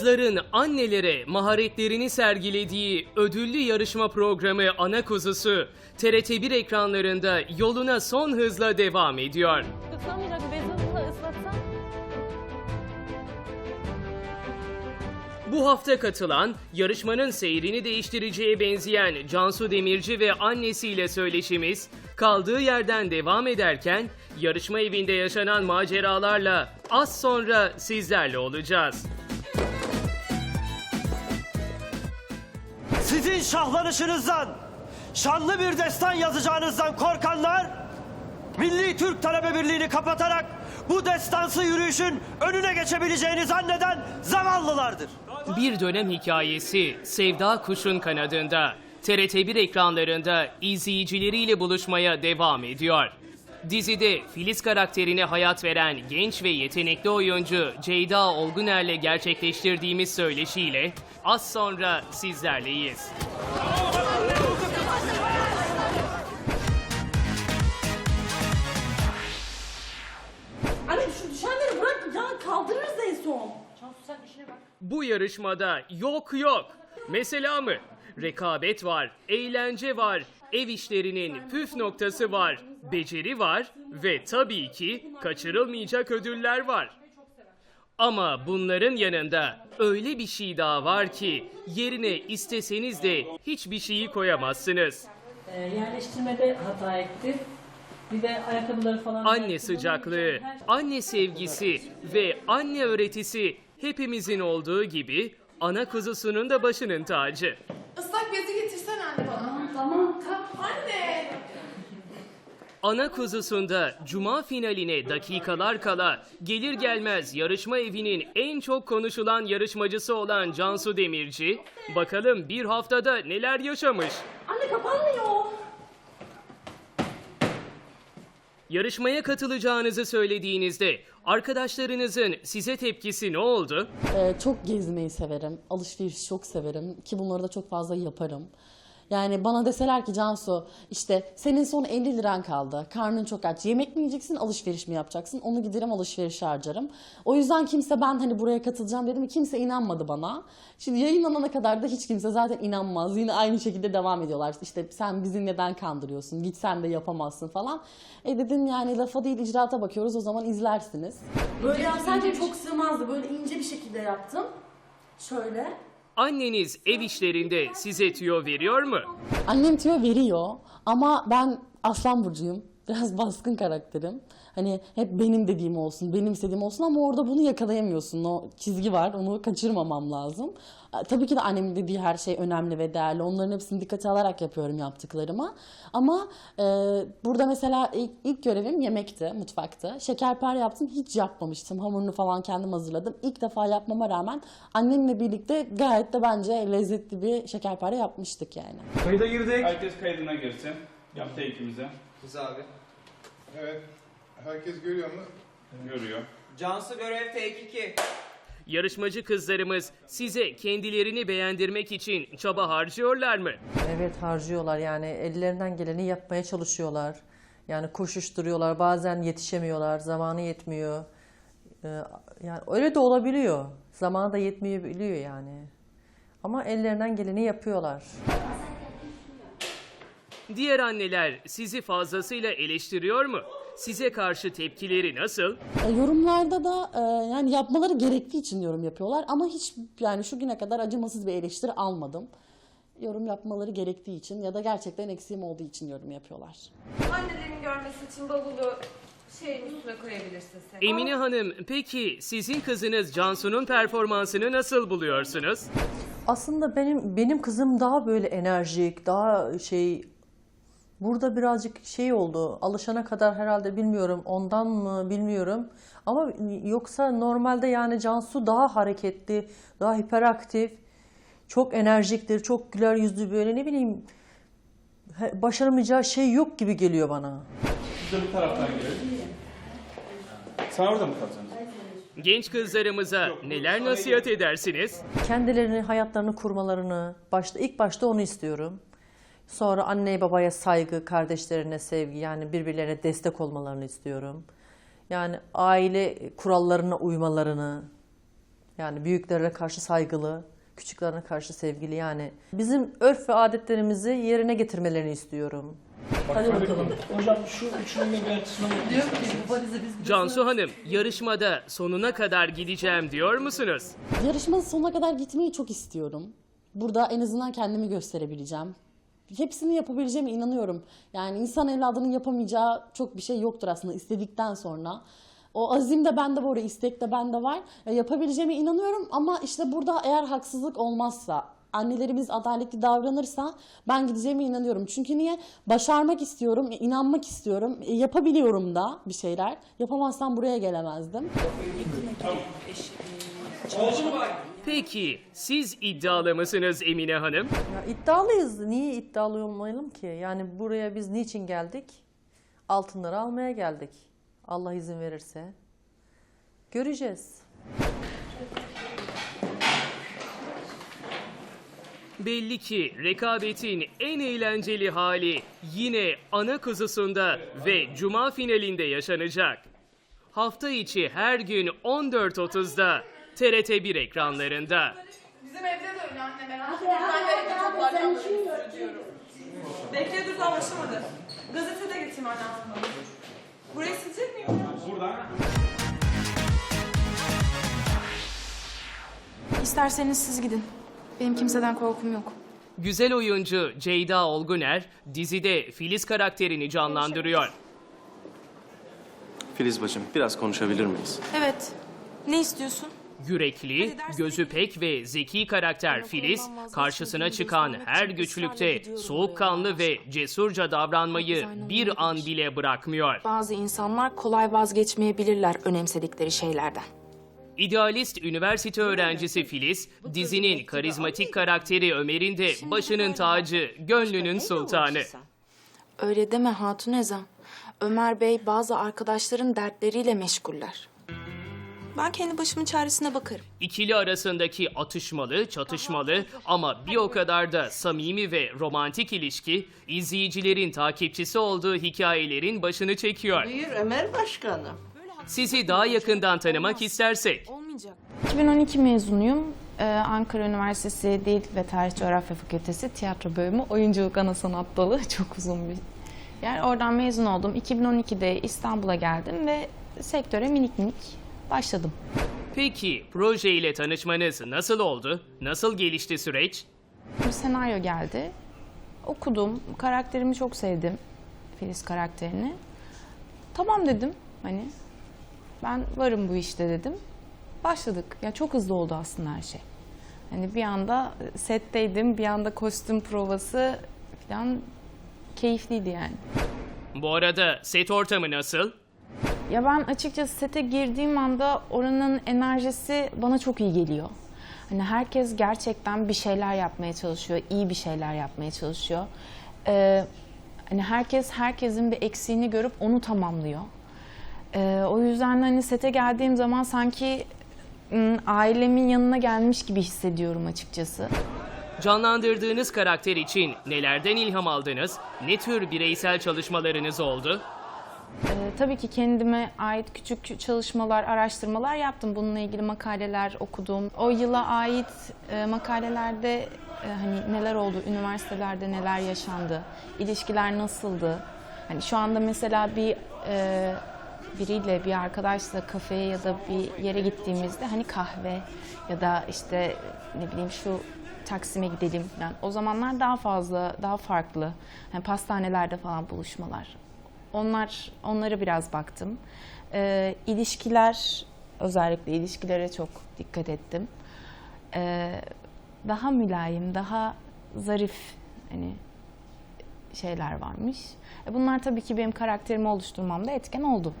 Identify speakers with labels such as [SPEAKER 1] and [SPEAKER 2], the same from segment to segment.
[SPEAKER 1] Kızların annelere maharetlerini sergilediği ödüllü yarışma programı Ana Kuzusu TRT1 ekranlarında yoluna son hızla devam ediyor.
[SPEAKER 2] Islamayacak.
[SPEAKER 1] Bu hafta katılan, yarışmanın seyrini değiştireceğe benzeyen Cansu Demirci ve annesiyle söyleşimiz kaldığı yerden devam ederken yarışma evinde yaşanan maceralarla az sonra sizlerle olacağız.
[SPEAKER 3] Sizin şahlanışınızdan, şanlı bir destan yazacağınızdan korkanlar, Milli Türk Talebe Birliği'ni kapatarak bu destansı yürüyüşün önüne geçebileceğini zanneden zavallılardır.
[SPEAKER 1] Bir dönem hikayesi Sevda Kuş'un kanadında TRT1 ekranlarında izleyicileriyle buluşmaya devam ediyor. Dizide Filiz karakterine hayat veren genç ve yetenekli oyuncu Ceyda Olguner'le gerçekleştirdiğimiz söyleşiyle az sonra sizlerleyiz.
[SPEAKER 4] Anne şu düşenleri bırak ya kaldırırız en son.
[SPEAKER 2] Cansu sen işine bak.
[SPEAKER 1] Bu yarışmada yok yok. Mesela mı? Rekabet var, eğlence var, ev işlerinin püf noktası var, beceri var ve tabii ki kaçırılmayacak ödüller var. Ama bunların yanında öyle bir şey daha var ki yerine isteseniz de hiçbir şeyi koyamazsınız.
[SPEAKER 2] Ee, yerleştirmede hata etti. Bir de ayakkabıları falan.
[SPEAKER 1] Anne sıcaklığı, anne sevgisi ve anne öğretisi hepimizin olduğu gibi ana kuzusunun da başının tacı.
[SPEAKER 5] Islak bezi getirsen anne bana. Tamam tamam tamam. Anne.
[SPEAKER 1] Ana kuzusunda cuma finaline dakikalar kala gelir gelmez yarışma evinin en çok konuşulan yarışmacısı olan Cansu Demirci bakalım bir haftada neler yaşamış.
[SPEAKER 4] Anne kapanmıyor.
[SPEAKER 1] Yarışmaya katılacağınızı söylediğinizde arkadaşlarınızın size tepkisi ne oldu?
[SPEAKER 6] Ee, çok gezmeyi severim. Alışveriş çok severim. Ki bunları da çok fazla yaparım. Yani bana deseler ki Cansu işte senin son 50 liran kaldı. Karnın çok aç. Yemek mi yiyeceksin, alışveriş mi yapacaksın? Onu giderim alışveriş harcarım. O yüzden kimse ben hani buraya katılacağım dedim. Kimse inanmadı bana. Şimdi yayınlanana kadar da hiç kimse zaten inanmaz. Yine aynı şekilde devam ediyorlar. İşte sen bizi neden kandırıyorsun? Gitsen de yapamazsın falan. E dedim yani lafa değil icraata bakıyoruz o zaman izlersiniz.
[SPEAKER 4] Böyle yapsaydım çok sığmazdı. Böyle ince bir şekilde yaptım. Şöyle.
[SPEAKER 1] Anneniz ev işlerinde size tüyo veriyor mu?
[SPEAKER 6] Annem tüyo veriyor ama ben aslan burcuyum. Biraz baskın karakterim. Hani hep benim dediğim olsun, benim istediğim olsun ama orada bunu yakalayamıyorsun. O çizgi var, onu kaçırmamam lazım. Tabii ki de annemin dediği her şey önemli ve değerli. Onların hepsini dikkate alarak yapıyorum yaptıklarıma. Ama e, burada mesela ilk, ilk görevim yemekti, mutfakta. Şekerpare yaptım, hiç yapmamıştım. Hamurunu falan kendim hazırladım. İlk defa yapmama rağmen annemle birlikte gayet de bence lezzetli bir şekerpare yapmıştık yani.
[SPEAKER 7] Kayda girdik.
[SPEAKER 8] Herkes kaydına girsin. Yap tekimize.
[SPEAKER 9] Biz abi.
[SPEAKER 10] Evet. Herkes görüyor mu?
[SPEAKER 8] Görüyor.
[SPEAKER 9] Cansu görev tek 2.
[SPEAKER 1] Yarışmacı kızlarımız size kendilerini beğendirmek için çaba harcıyorlar mı?
[SPEAKER 11] Evet harcıyorlar yani ellerinden geleni yapmaya çalışıyorlar. Yani koşuşturuyorlar bazen yetişemiyorlar zamanı yetmiyor. Ee, yani öyle de olabiliyor. Zamanı da yetmeyebiliyor yani. Ama ellerinden geleni yapıyorlar.
[SPEAKER 1] Diğer anneler sizi fazlasıyla eleştiriyor mu? Size karşı tepkileri nasıl?
[SPEAKER 6] E, yorumlarda da e, yani yapmaları gerektiği için yorum yapıyorlar ama hiç yani şu güne kadar acımasız bir eleştiri almadım. Yorum yapmaları gerektiği için ya da gerçekten eksiğim olduğu için yorum yapıyorlar.
[SPEAKER 5] Annelerin görmesi için bavulu şeyin üstüne koyabilirsin sen.
[SPEAKER 1] Emine Hanım, peki sizin kızınız Cansu'nun performansını nasıl buluyorsunuz?
[SPEAKER 11] Aslında benim benim kızım daha böyle enerjik, daha şey burada birazcık şey oldu. Alışana kadar herhalde bilmiyorum ondan mı bilmiyorum. Ama yoksa normalde yani Cansu daha hareketli, daha hiperaktif, çok enerjiktir, çok güler yüzlü böyle ne bileyim başaramayacağı şey yok gibi geliyor bana.
[SPEAKER 8] Siz de bu taraftan girelim. Sen orada mı kalacaksın?
[SPEAKER 1] Genç kızlarımıza neler nasihat edersiniz?
[SPEAKER 11] kendilerini, hayatlarını kurmalarını, başta ilk başta onu istiyorum. Sonra anneye babaya saygı, kardeşlerine sevgi, yani birbirlerine destek olmalarını istiyorum. Yani aile kurallarına uymalarını, Yani büyüklerine karşı saygılı, küçüklerine karşı sevgili yani. Bizim örf ve adetlerimizi yerine getirmelerini istiyorum.
[SPEAKER 2] Hadi bakalım.
[SPEAKER 3] Hocam şu üçünün bir
[SPEAKER 2] Diyor ki bu valize biz
[SPEAKER 1] Cansu Hanım, yarışmada sonuna kadar gideceğim diyor musunuz?
[SPEAKER 6] Yarışmanın sonuna kadar gitmeyi çok istiyorum. Burada en azından kendimi gösterebileceğim. Hepsini yapabileceğime inanıyorum. Yani insan evladının yapamayacağı çok bir şey yoktur aslında istedikten sonra. O azim de bende var, istek de bende var. Ya yapabileceğime inanıyorum ama işte burada eğer haksızlık olmazsa, annelerimiz adaletli davranırsa ben gideceğime inanıyorum. Çünkü niye? Başarmak istiyorum, inanmak istiyorum, e, yapabiliyorum da bir şeyler. Yapamazsam buraya gelemezdim.
[SPEAKER 1] Peki, siz iddialı mısınız Emine Hanım?
[SPEAKER 11] Ya iddialıyız. Niye iddialı olmayalım ki? Yani buraya biz niçin geldik? Altınları almaya geldik. Allah izin verirse. Göreceğiz.
[SPEAKER 1] Belli ki rekabetin en eğlenceli hali yine ana kuzusunda ve cuma finalinde yaşanacak. Hafta içi her gün 14.30'da TRT1 ekranlarında.
[SPEAKER 5] Bizim evde de öyle anne merak etme. Ben de evde toplarken böyle diyorum. Bekle dur daha başlamadı. Gazete de getireyim anne aslında. Burayı silecek miyim ya?
[SPEAKER 7] İsterseniz siz gidin. Benim kimseden korkum yok.
[SPEAKER 1] Güzel oyuncu Ceyda Olguner dizide Filiz karakterini canlandırıyor.
[SPEAKER 12] Filiz bacım biraz konuşabilir miyiz?
[SPEAKER 7] Evet. Ne istiyorsun?
[SPEAKER 1] Yürekli, gözü pek ve zeki karakter Filiz, karşısına çıkan her güçlükte soğukkanlı ve cesurca davranmayı bir an bile bırakmıyor.
[SPEAKER 7] Bazı insanlar kolay vazgeçmeyebilirler önemsedikleri şeylerden.
[SPEAKER 1] İdealist üniversite öğrencisi Filiz, dizinin karizmatik karakteri Ömer'in de başının tacı, gönlünün sultanı.
[SPEAKER 7] Öyle deme Hatun Ezan. Ömer Bey bazı arkadaşların dertleriyle meşguller. Ben kendi başımın çaresine bakarım.
[SPEAKER 1] İkili arasındaki atışmalı, çatışmalı ama bir o kadar da samimi ve romantik ilişki, izleyicilerin takipçisi olduğu hikayelerin başını çekiyor.
[SPEAKER 2] Buyur Ömer Başkanım.
[SPEAKER 1] Sizi daha yakından tanımak istersek,
[SPEAKER 7] Olmayacak.
[SPEAKER 13] 2012 mezunuyum. Ee, Ankara Üniversitesi Dil ve Tarih Coğrafya Fakültesi Tiyatro Bölümü Oyunculuk Ana Sanat Dalı. Çok uzun bir yer. Oradan mezun oldum. 2012'de İstanbul'a geldim ve sektöre minik minik başladım.
[SPEAKER 1] peki proje ile tanışmanız nasıl oldu? Nasıl gelişti süreç?
[SPEAKER 13] Bir senaryo geldi. Okudum. Karakterimi çok sevdim. Filiz karakterini. Tamam dedim. Hani ben varım bu işte dedim. Başladık. Ya çok hızlı oldu aslında her şey. Hani bir anda setteydim, bir anda kostüm provası falan keyifliydi yani.
[SPEAKER 1] Bu arada set ortamı nasıl?
[SPEAKER 13] Ya ben açıkçası sete girdiğim anda oranın enerjisi bana çok iyi geliyor. Hani herkes gerçekten bir şeyler yapmaya çalışıyor, iyi bir şeyler yapmaya çalışıyor. Ee, hani herkes herkesin bir eksiğini görüp onu tamamlıyor. Ee, o yüzden hani sete geldiğim zaman sanki ailemin yanına gelmiş gibi hissediyorum açıkçası.
[SPEAKER 1] Canlandırdığınız karakter için nelerden ilham aldınız? Ne tür bireysel çalışmalarınız oldu?
[SPEAKER 13] Ee, tabii ki kendime ait küçük çalışmalar, araştırmalar yaptım. Bununla ilgili makaleler okudum. O yıla ait e, makalelerde e, hani neler oldu, üniversitelerde neler yaşandı, ilişkiler nasıldı? Hani şu anda mesela bir e, biriyle, bir arkadaşla kafeye ya da bir yere gittiğimizde hani kahve ya da işte ne bileyim şu Taksim'e gidelim falan. O zamanlar daha fazla, daha farklı. Hani pastanelerde falan buluşmalar. Onlar onlara biraz baktım. Ee, ilişkiler özellikle ilişkilere çok dikkat ettim. Ee, daha mülayim, daha zarif hani şeyler varmış. E bunlar tabii ki benim karakterimi oluşturmamda etken oldu.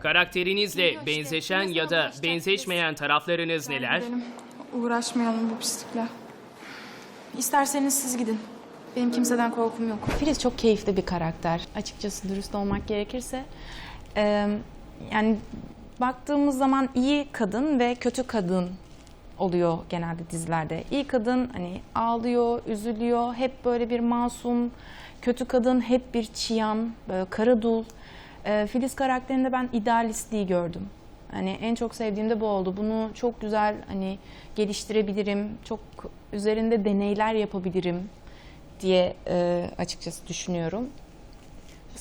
[SPEAKER 1] Karakterinizle benzeşen ya da benzeşmeyen taraflarınız neler?
[SPEAKER 7] Gidelim. Uğraşmayalım bu pislikle. İsterseniz siz gidin. Benim kimseden korkum yok.
[SPEAKER 13] Filiz çok keyifli bir karakter. Açıkçası dürüst olmak gerekirse. Ee, yani baktığımız zaman iyi kadın ve kötü kadın oluyor genelde dizilerde. İyi kadın hani ağlıyor, üzülüyor, hep böyle bir masum. Kötü kadın hep bir çiyan, böyle kara dul. Ee, Filiz karakterinde ben idealistliği gördüm. Hani en çok sevdiğim de bu oldu. Bunu çok güzel hani geliştirebilirim. Çok üzerinde deneyler yapabilirim diye e, açıkçası düşünüyorum.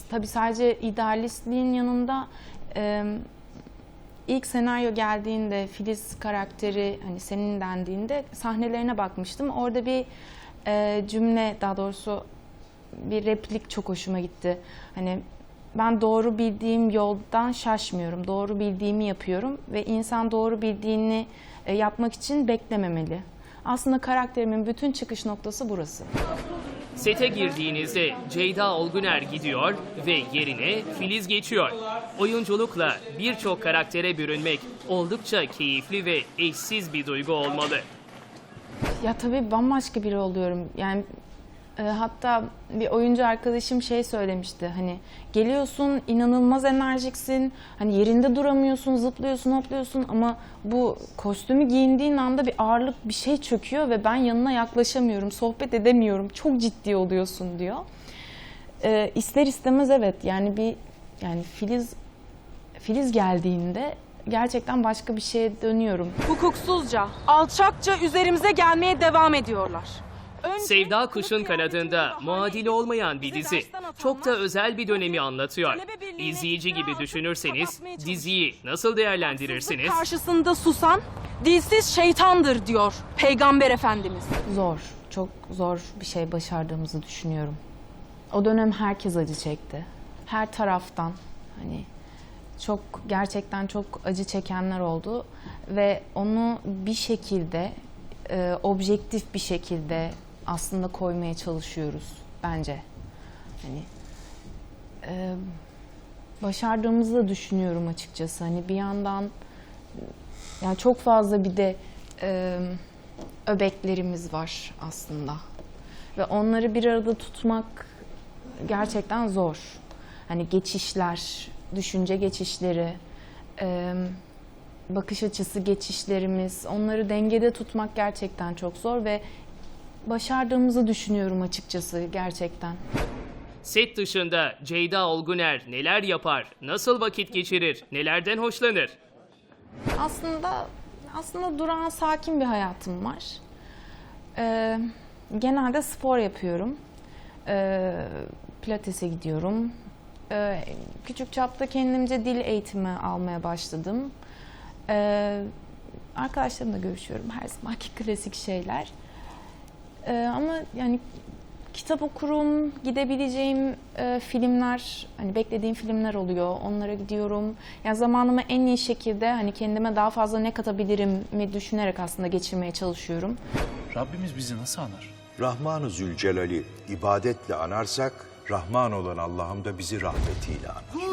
[SPEAKER 13] Tabii sadece idealistliğin yanında e, ilk senaryo geldiğinde Filiz karakteri hani senin dendiğinde sahnelerine bakmıştım. Orada bir e, cümle daha doğrusu bir replik çok hoşuma gitti. Hani ben doğru bildiğim yoldan şaşmıyorum. Doğru bildiğimi yapıyorum ve insan doğru bildiğini e, yapmak için beklememeli. Aslında karakterimin bütün çıkış noktası burası.
[SPEAKER 1] Sete girdiğinizde Ceyda Olguner gidiyor ve yerine Filiz geçiyor. Oyunculukla birçok karaktere bürünmek oldukça keyifli ve eşsiz bir duygu olmalı.
[SPEAKER 13] Ya tabii bambaşka biri oluyorum. Yani e, hatta bir oyuncu arkadaşım şey söylemişti. Hani geliyorsun, inanılmaz enerjiksin. Hani yerinde duramıyorsun, zıplıyorsun, hopluyorsun ama bu kostümü giyindiğin anda bir ağırlık bir şey çöküyor ve ben yanına yaklaşamıyorum, sohbet edemiyorum. Çok ciddi oluyorsun diyor. E, ister istemez evet. Yani bir yani Filiz Filiz geldiğinde gerçekten başka bir şeye dönüyorum.
[SPEAKER 5] Hukuksuzca, alçakça üzerimize gelmeye devam ediyorlar.
[SPEAKER 1] Sevda Kuş'un kanadında muadili olmayan bir dizi. Çok da özel bir dönemi anlatıyor. İzleyici gibi düşünürseniz diziyi nasıl değerlendirirsiniz?
[SPEAKER 5] Karşısında susan dilsiz şeytandır diyor Peygamber Efendimiz.
[SPEAKER 13] Zor, çok zor bir şey başardığımızı düşünüyorum. O dönem herkes acı çekti. Her taraftan hani çok gerçekten çok acı çekenler oldu ve onu bir şekilde e, objektif bir şekilde aslında koymaya çalışıyoruz bence. Hani e, başardığımızı da düşünüyorum açıkçası. Hani bir yandan yani çok fazla bir de e, öbeklerimiz var aslında. Ve onları bir arada tutmak gerçekten zor. Hani geçişler, düşünce geçişleri, e, bakış açısı geçişlerimiz, onları dengede tutmak gerçekten çok zor ve başardığımızı düşünüyorum açıkçası gerçekten.
[SPEAKER 1] Set dışında Ceyda Olguner neler yapar, nasıl vakit geçirir, nelerden hoşlanır?
[SPEAKER 13] Aslında aslında durağan sakin bir hayatım var. Ee, genelde spor yapıyorum. Ee, pilatese gidiyorum. Ee, küçük çapta kendimce dil eğitimi almaya başladım. Ee, arkadaşlarımla görüşüyorum. Her zamanki klasik şeyler. Ee, ama yani kitap okurum, gidebileceğim e, filmler, hani beklediğim filmler oluyor. Onlara gidiyorum. Yani zamanımı en iyi şekilde hani kendime daha fazla ne katabilirim mi düşünerek aslında geçirmeye çalışıyorum.
[SPEAKER 8] Rabbimiz bizi nasıl anar?
[SPEAKER 14] Rahman-ı Zülcelal'i ibadetle anarsak, Rahman olan Allah'ım da bizi rahmetiyle anar.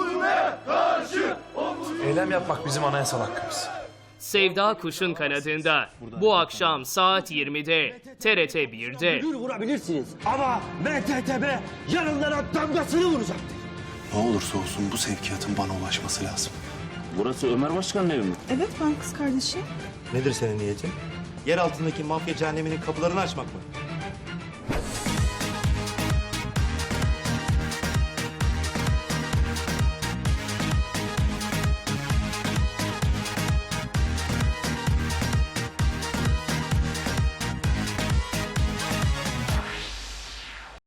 [SPEAKER 12] Eylem yapmak bizim anayasal hakkımız.
[SPEAKER 1] Sevda Kuş'un kanadında bu akşam saat 20'de TRT 1'de.
[SPEAKER 3] Gül vurabilirsiniz ama MTTB yarınlara damgasını vuracaktır.
[SPEAKER 12] Ne olursa olsun bu sevkiyatın bana ulaşması lazım.
[SPEAKER 8] Burası Ömer Başkan'ın evi mi?
[SPEAKER 7] Evet ben kız kardeşi.
[SPEAKER 14] Nedir senin niyetin? Yer altındaki mafya cehenneminin kapılarını açmak mı?